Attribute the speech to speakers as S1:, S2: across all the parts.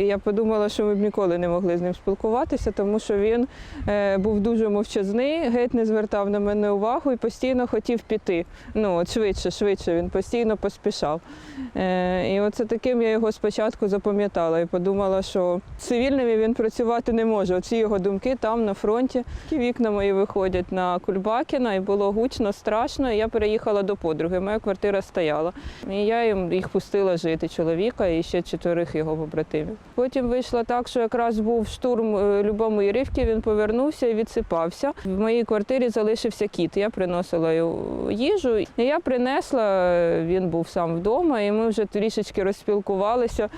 S1: І я подумала, що ми б ніколи не могли з ним спілкуватися, тому що він е, був дуже мовчазний, геть не звертав на мене увагу і постійно хотів піти. Ну, от швидше, швидше, він постійно поспішав. Е, і оце таким я його спочатку запам'ятала і подумала, що цивільним він працювати не може. Оці його думки там на фронті. Вікна мої виходять на Кульбакіна, і було гучно, страшно. І я переїхала до подруги. Моя квартира стояла. І я їм їх пустила жити чоловіка і ще чотирих його побратимів. Потім вийшло так, що якраз був штурм е, Любомирівки, він повернувся і відсипався. В моїй квартирі залишився кіт. Я приносила їжу. І я принесла, е, він був сам вдома, і ми вже трішечки розспілкувалися.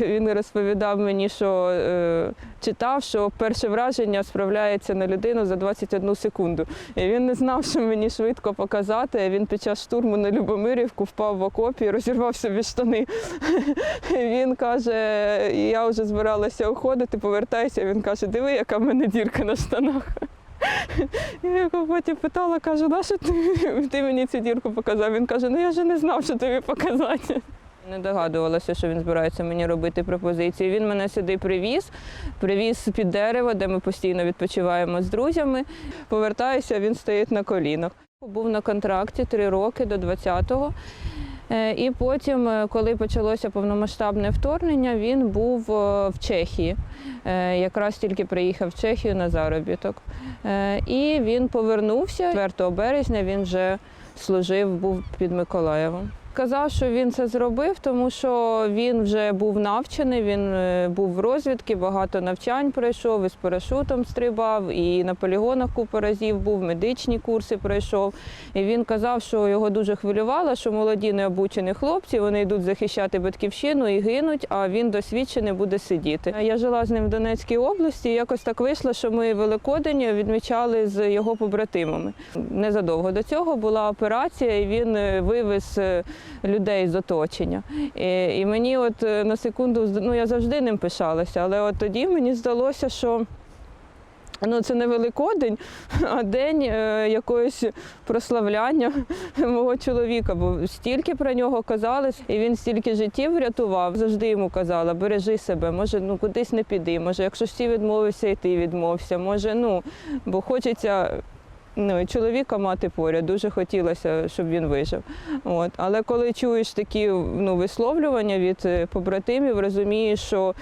S1: Він розповідав мені, що е, читав, що перше враження справляється на людину за 21 секунду. І він не знав, що мені швидко показати. Він під час штурму на Любомирівку впав в окопі і розірвав собі штани. Він каже: я вже збиралася уходити, повертаюся. Він каже, диви, яка в мене дірка на штанах. Я його потім питала, кажу, нащо ти, ти мені цю дірку показав? Він каже, ну я ж не знав, що тобі показати. Не догадувалася, що він збирається мені робити пропозиції. Він мене сюди привіз, привіз під дерево, де ми постійно відпочиваємо з друзями. Повертаюся, він стоїть на колінах. Був на контракті три роки до 20-го. Е, І потім, е, коли почалося повномасштабне вторгнення, він був е, в Чехії. Якраз тільки приїхав в Чехію на заробіток. І він повернувся 4 березня. Він вже служив, був під Миколаєвом. Казав, що він це зробив, тому що він вже був навчений, він е, був в розвідці, багато навчань пройшов, і з парашутом стрибав, і на полігонах купу разів був, медичні курси пройшов. І він казав, що його дуже хвилювало, що молоді необучені хлопці вони йдуть захищати батьківщину і гинуть, а він досвідчений буде сидіти. Я жила з ним в Донецькій області. і Якось так вийшло, що ми Великодень відмічали з його побратимами. Незадовго до цього була операція, і він е, вивез е, людей з оточення. І, і мені, от е, на секунду, ну я завжди ним пишалася, але от тоді мені здалося, що. Ну, це не Великодень, а день е, якогось прославляння мого чоловіка, бо стільки про нього казали, і він стільки життів врятував. Завжди йому казала, бережи себе, може, ну кудись не піди, може, якщо всі відмовився, і ти відмовся, може, ну, бо хочеться. Ну, чоловіка мати поряд, дуже хотілося, щоб він вижив. От. Але коли чуєш такі ну, висловлювання від е, побратимів, розумієш, що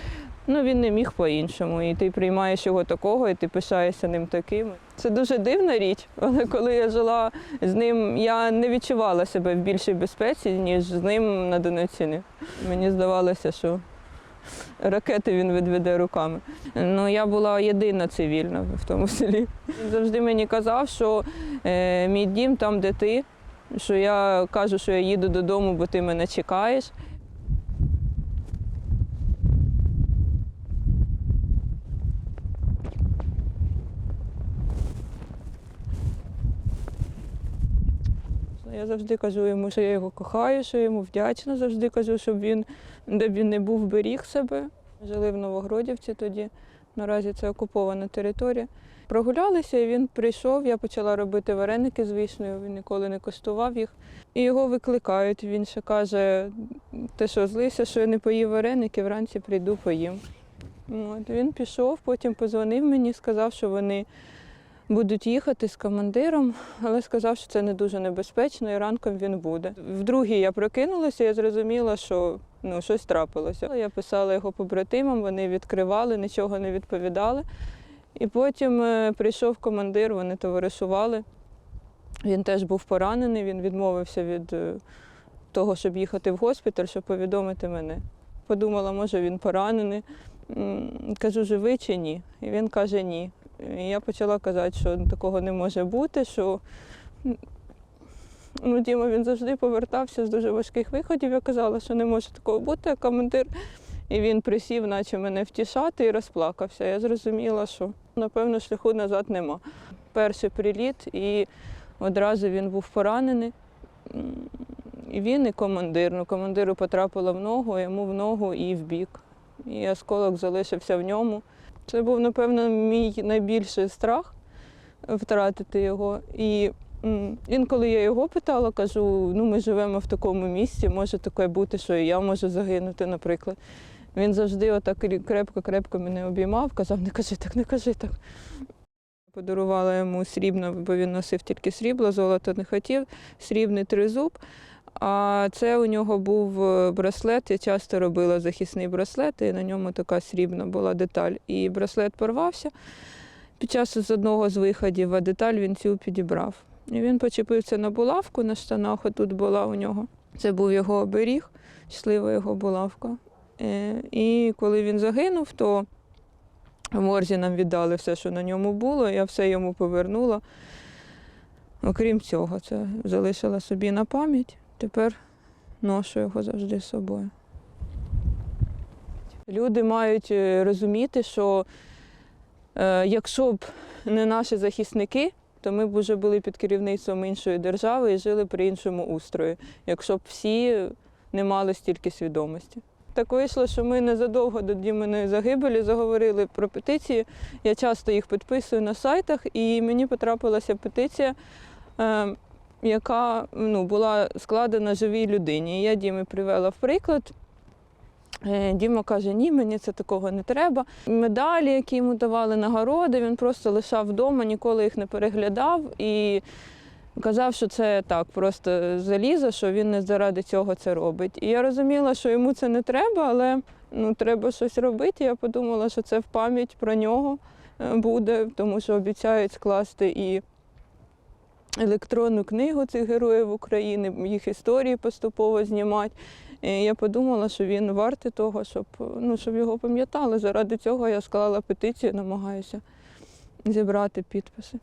S1: ну, він не міг по-іншому. І ти приймаєш його такого, і ти пишаєшся ним таким. Це дуже дивна річ, але коли я жила з ним, я не відчувала себе в більшій безпеці, ніж з ним на Донеччині. Мені здавалося, що ракети він відведе руками. Ну, я була єдина цивільна в тому селі. Він завжди мені казав, що е, мій дім там, де ти, що я кажу, що я їду додому, бо ти мене чекаєш. Я завжди кажу йому, що я його кохаю, що йому вдячна. Завжди кажу, щоб він, де б він не був, беріг себе. Жили в Новогродівці тоді. Наразі це окупована територія. Прогулялися, і він прийшов. Я почала робити вареники з вишнею, він ніколи не коштував їх. І його викликають. Він ще каже: ти що, злився, що я не поїв вареники, вранці прийду, поїм. От, він пішов, потім позвонив мені, сказав, що вони будуть їхати з командиром, але сказав, що це не дуже небезпечно, і ранком він буде. Вдруге я прокинулася, я зрозуміла, що ну, щось трапилося. Я писала його побратимам, вони відкривали, нічого не відповідали. І потім е, прийшов командир, вони товаришували. Він теж був поранений, він відмовився від е, того, щоб їхати в госпіталь, щоб повідомити мене. Подумала, може він поранений. Кажу, живий чи ні? І він каже ні. І я почала казати, що такого не може бути, що ну, Діма він завжди повертався з дуже важких виходів. Я казала, що не може такого бути, а командир. І він присів, наче мене втішати, і розплакався. Я зрозуміла, що напевно шляху назад нема. Перший приліт, і одразу він був поранений. І він, і командир. Ну, командиру потрапило в ногу, йому в ногу і в бік. І осколок залишився в ньому. Це був, напевно, мій найбільший страх втратити його. І інколи я його питала, кажу: ну ми живемо в такому місці, може таке бути, що і я можу загинути, наприклад. Він завжди отак крепко-крепко мене обіймав, казав, не кажи так, не кажи так. Подарувала йому срібно, бо він носив тільки срібло, золото не хотів, срібний тризуб. А це у нього був е, браслет. Я часто робила захисний браслет, і на ньому така срібна була деталь. І браслет порвався під час з одного з виходів, а деталь він цю підібрав. І він почепився на булавку на штанах, отут була у нього. Це був його оберіг, щаслива його булавка. Е, І коли він загинув, то в морзі нам віддали все, що на ньому було, я все йому повернула. Окрім цього, це залишила собі на пам'ять. Тепер ношу його завжди з собою. Люди мають е, розуміти, що е, якщо б не наші захисники, то ми б вже були під керівництвом іншої держави і жили при іншому устрої, якщо б всі не мали стільки свідомості. Так вийшло, що ми незадовго до Діминої загибелі заговорили про петиції. Я часто їх підписую на сайтах, і мені потрапилася петиція, е, яка ну, була складена живій людині. Я Дімі привела в приклад. Е, Діма каже, ні, мені це такого не треба. Медалі, які йому давали нагороди, він просто лишав вдома, ніколи їх не переглядав і казав, що це так, просто залізо, що він не заради цього це робить. І я розуміла, що йому це не треба, але ну, треба щось робити. Я подумала, що це в пам'ять про нього е, буде, тому що обіцяють скласти і електронну книгу цих героїв України, їх історії поступово знімати. І я подумала, що він вартий того, щоб, ну, щоб його пам'ятали. Заради цього я склала петицію, намагаюся зібрати підписи.